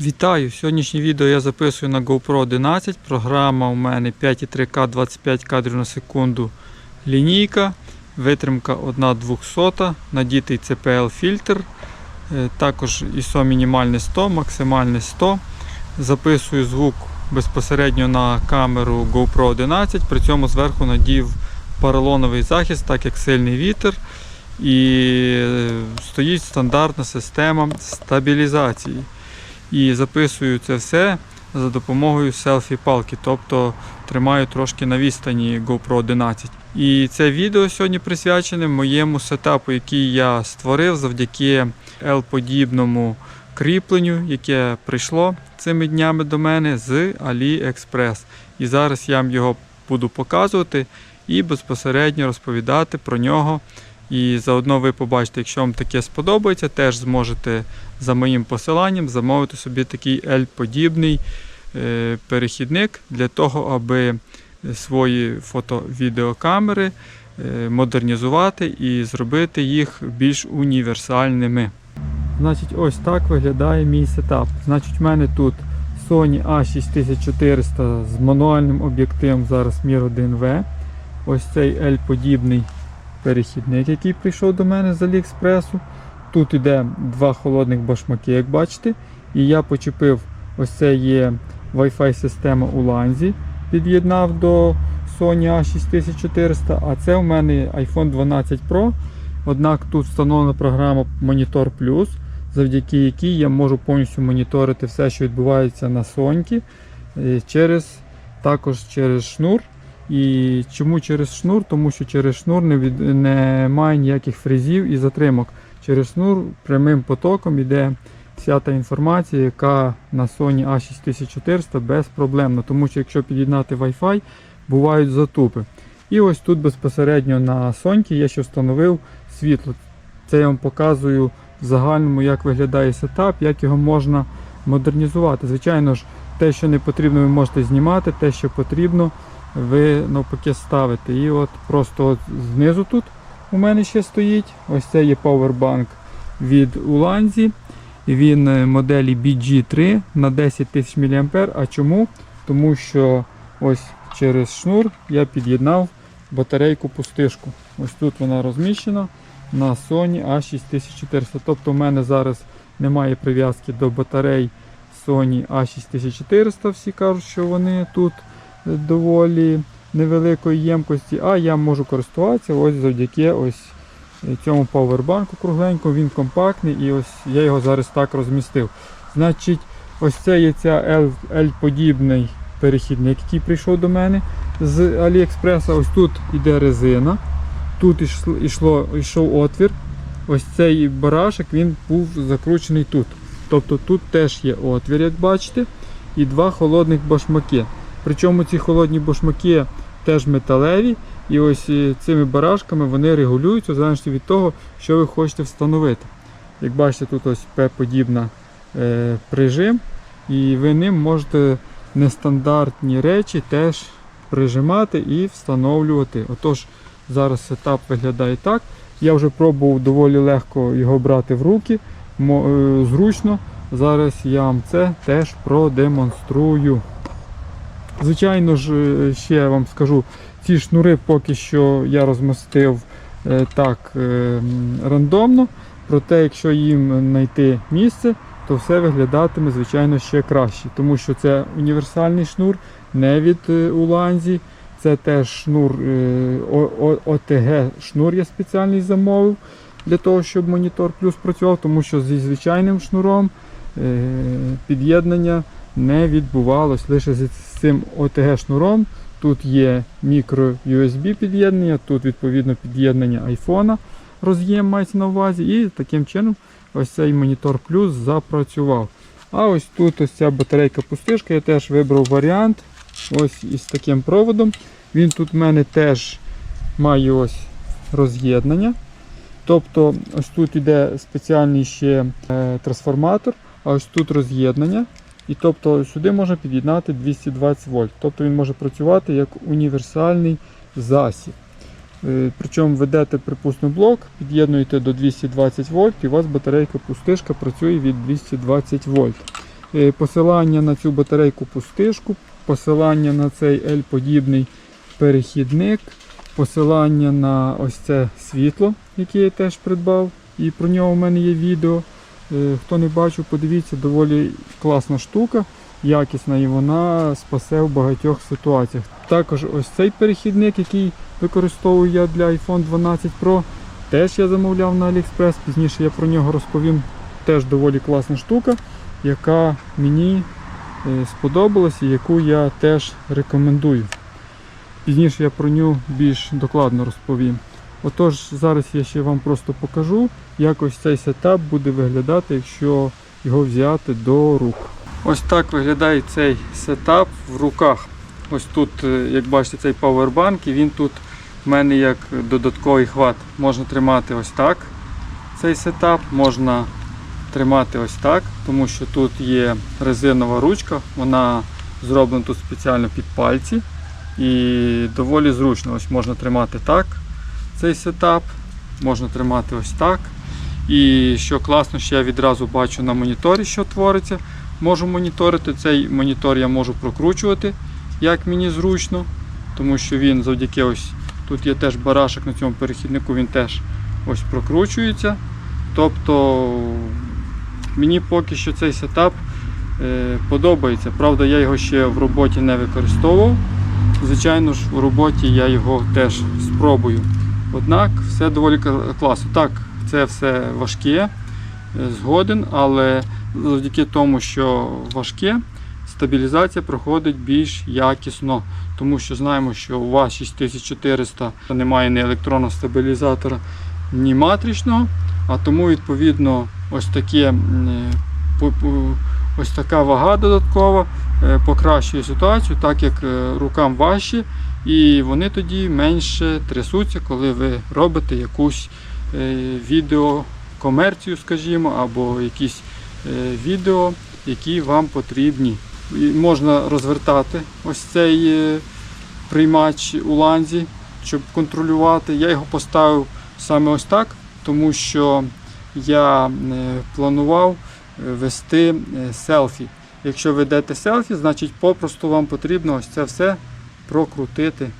Вітаю! Сьогоднішнє відео я записую на GoPro 11. Програма у мене 5,3К 25 кадрів на секунду лінійка, витримка 1,200, надітий CPL фільтр, е, також ISO мінімальне 100, максимальне 100. Записую звук безпосередньо на камеру GoPro 11, при цьому зверху надів поролоновий захист, так як сильний вітер. І е, стоїть стандартна система стабілізації. І записую це все за допомогою селфі-палки, тобто тримаю трошки на відстані GoPro 11. І це відео сьогодні присвячене моєму сетапу, який я створив завдяки L-подібному кріпленню, яке прийшло цими днями до мене з AliExpress. І зараз я вам його буду показувати і безпосередньо розповідати про нього. І заодно ви побачите, якщо вам таке сподобається, теж зможете за моїм посиланням замовити собі такий L-подібний е, перехідник для того, аби свої фото-відеокамери е, модернізувати і зробити їх більш універсальними. Значить, ось так виглядає мій сетап. Значить, в мене тут Sony A6400 з мануальним об'єктивом зараз Mir 1V. Ось цей L-подібний перехідник, який прийшов до мене з Аліекспресу. Тут іде два холодних башмаки, як бачите. І я почепив ось це є Wi-Fi система у ланзі, під'єднав до Sony A6400, а це у мене iPhone 12 Pro. Однак тут встановлена програма Monitor Plus, завдяки якій я можу повністю моніторити все, що відбувається на Sony, е, через, також через шнур. І чому через шнур? Тому що через шнур не від... немає ніяких фрезів і затримок. Через шнур прямим потоком йде вся та інформація, яка на Sony A6400 безпроблемно. Тому що якщо під'єднати Wi-Fi, бувають затупи. І ось тут безпосередньо на Sony я ще встановив світло. Це я вам показую в загальному, як виглядає сетап, як його можна модернізувати. Звичайно ж, те, що не потрібно, ви можете знімати, те, що потрібно, ви навпаки ставите. І от просто от знизу тут у мене ще стоїть. Ось це є павербанк від Уланзі. Він е, моделі BG3 на 10 тисяч мА. А чому? Тому що ось через шнур я під'єднав батарейку пустишку. Ось тут вона розміщена на Sony A6400. Тобто в мене зараз немає прив'язки до батарей Sony A6400. Всі кажуть, що вони тут доволі невеликої ємкості, а я можу користуватися ось завдяки ось цьому павербанку кругленькому, він компактний і ось я його зараз так розмістив. Значить, ось це є ця L-подібний перехідник, який прийшов до мене з Аліекспреса. Ось тут іде резина, тут ішло, йшов отвір. Ось цей барашек він був закручений тут. Тобто тут теж є отвір, як бачите, і два холодних башмаки. Причому ці холодні башмаки теж металеві, і ось е, цими барашками вони регулюються в залежності від того, що ви хочете встановити. Як бачите, тут ось П-подібна е, прижим, і ви ним можете нестандартні речі теж прижимати і встановлювати. Отож, зараз сетап виглядає так. Я вже пробував доволі легко його брати в руки, е, зручно. Зараз я вам це теж продемонструю. Звичайно ж, е, ще я вам скажу, ці шнури поки що я розмістив е, так е, рандомно. Проте, якщо їм знайти місце, то все виглядатиме, звичайно, ще краще. Тому що це універсальний шнур, не від Уланзі. Це теж шнур ОТГ шнур я спеціальний замовив для того, щоб монітор плюс працював, тому що зі звичайним шнуром під'єднання не відбувалось лише з цим OTG шнуром. Тут є мікро USB під'єднання, тут відповідно під'єднання iPhone, роз'єм мається на увазі, і таким чином ось цей монітор плюс запрацював. А ось тут ось ця батарейка пустишка, я теж вибрав варіант ось із таким проводом. Він тут в мене теж має ось роз'єднання. Тобто ось тут іде спеціальний ще е, трансформатор, а ось тут роз'єднання. І тобто сюди можна під'єднати 220 вольт. Тобто він може працювати як універсальний засіб. Е, Причому ведете, припустимо, блок, під'єднуєте до 220 вольт і у вас батарейка пустишка працює від 220 вольт. Е, Посилання на цю батарейку пустишку, посилання на цей L-подібний перехідник, посилання на ось це світло, яке я теж придбав. І про нього в мене є відео. Е, Хто не бачив, подивіться, доволі класна штука, якісна і вона спасе в багатьох ситуаціях. Також ось цей перехідник, який використовую я для iPhone 12 Pro, теж я замовляв на AliExpress. Пізніше я про нього розповім. Теж доволі класна штука, яка мені е, сподобалась і яку я теж рекомендую. Пізніше я про нього більш докладно розповім. Отож, зараз я ще вам просто покажу, як ось цей сетап буде виглядати, якщо його взяти до рук. Ось так виглядає цей сетап в руках. Ось тут, е, як бачите, цей павербанк, і він тут в мене як додатковий хват. Можна тримати ось так цей сетап, можна тримати ось так, тому що тут є резинова ручка, вона зроблена тут спеціально під пальці і доволі зручно. Ось можна тримати так цей сетап, можна тримати ось так. І що класно, що я відразу бачу на моніторі, що твориться. Можу моніторити. Цей монітор я можу прокручувати, як мені зручно, тому що він завдяки ось тут є теж барашок на цьому перехіднику, він теж ось прокручується. Тобто мені поки що цей сетап е, подобається. Правда, я його ще в роботі не використовував. Звичайно ж, у роботі я його теж спробую. Однак все доволі класно. Так, це все важке, е, згоден, але завдяки тому, що важке, стабілізація проходить більш якісно. Тому що знаємо, що у вас 6400 немає ні електронного стабілізатора, ні матричного, а тому відповідно ось таке. е, Ось така вага додаткова е, покращує ситуацію, так як рукам важче, і вони тоді менше трясуться, коли ви робите якусь е, відеокомерцію, скажімо, або якісь е, відео, які вам потрібні. І можна розвертати ось цей е, приймач у ланзі, щоб контролювати. Я його поставив саме ось так, тому що я планував вести селфі. Якщо ведете селфі, значить попросту вам потрібно ось це все прокрутити.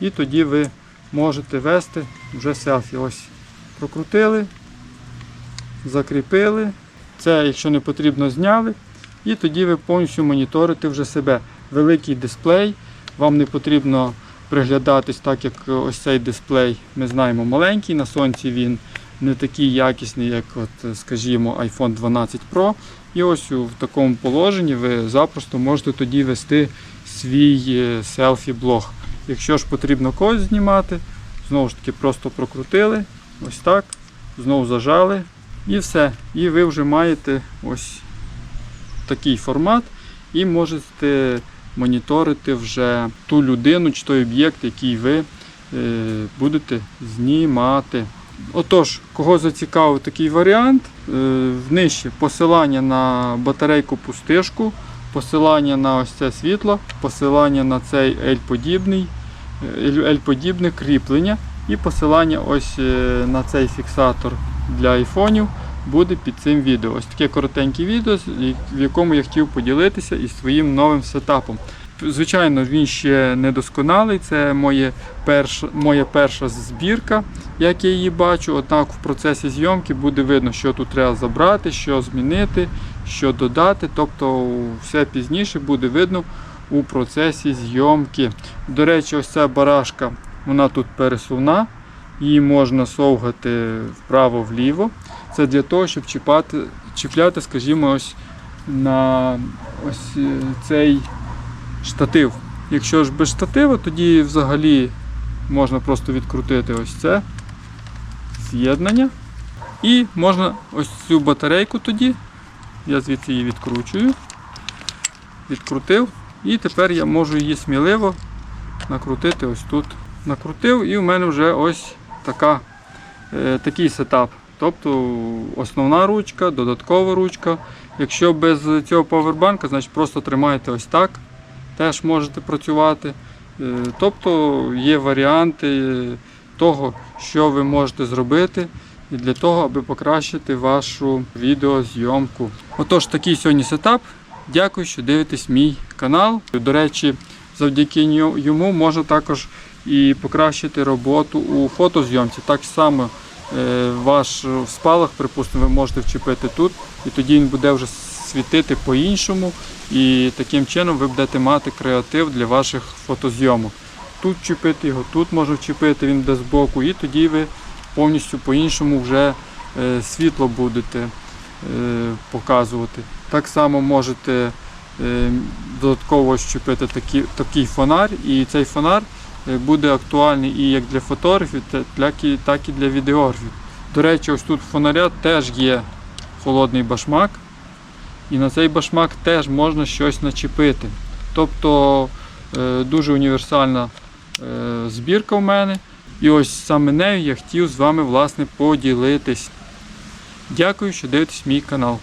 І тоді ви можете вести вже селфі. Ось прокрутили, закріпили. Це, якщо не потрібно, зняли. І тоді ви повністю моніторите вже себе. Великий дисплей, вам не потрібно приглядатись так, як ось цей дисплей, ми знаємо, маленький. На сонці він не такий якісний, як, от, скажімо, iPhone 12 Pro. І ось у в такому положенні ви запросто можете тоді вести свій е, селфі-блог. Якщо ж потрібно когось знімати, знову ж таки просто прокрутили, ось так, знову зажали і все. І ви вже маєте ось такий формат і можете моніторити вже ту людину чи той об'єкт, який ви е, будете знімати. Отож, кого зацікавив такий варіант, е, нижче посилання на батарейку пустишку, посилання на ось це світло, посилання на цей L-подібний, е, L-подібне кріплення і посилання ось е, на цей фіксатор для айфонів буде під цим відео. Ось таке коротеньке відео, в якому я хотів поділитися із своїм новим сетапом. Звичайно, він ще не досконалий, це моє перша, моя перша збірка, як я її бачу. Однак в процесі зйомки буде видно, що тут треба забрати, що змінити, що додати. Тобто все пізніше буде видно у процесі зйомки. До речі, ось ця барашка, вона тут пересувна, її можна совгати вправо-вліво. Це для того, щоб чіпати, чіпляти, скажімо, ось на ось е, цей штатив. Якщо ж без штатива, тоді взагалі можна просто відкрутити ось це з'єднання. І можна ось цю батарейку тоді, я звідси її відкручую, відкрутив, і тепер я можу її сміливо накрутити ось тут. Накрутив, і в мене вже ось така, е, такий сетап. Тобто основна ручка, додаткова ручка. Якщо без цього павербанка, значить просто тримаєте ось так, теж можете працювати. Е, Тобто є варіанти того, що ви можете зробити для того, аби покращити вашу відеозйомку. Отож, такий сьогодні сетап. Дякую, що дивитесь мій канал. До речі, завдяки йому можна також і покращити роботу у фотозйомці. Так само е, ваш спалах, припустимо, ви можете вчепити тут, і тоді він буде вже світити по-іншому. І таким чином ви будете мати креатив для ваших фотозйомок. Тут вчепити його, тут можна вчепити, він буде збоку, і тоді ви повністю по-іншому вже е, світло будете е, показувати. Так само можете е, додатково щепити такі, такий фонар, і цей фонар буде актуальний і як для фотографів, так і, для відеографів. До речі, ось тут фонаря теж є холодний башмак, і на цей башмак теж можна щось начепити. Тобто дуже універсальна збірка в мене. І ось саме нею я хотів з вами власне поділитись. Дякую, що дивитесь мій канал.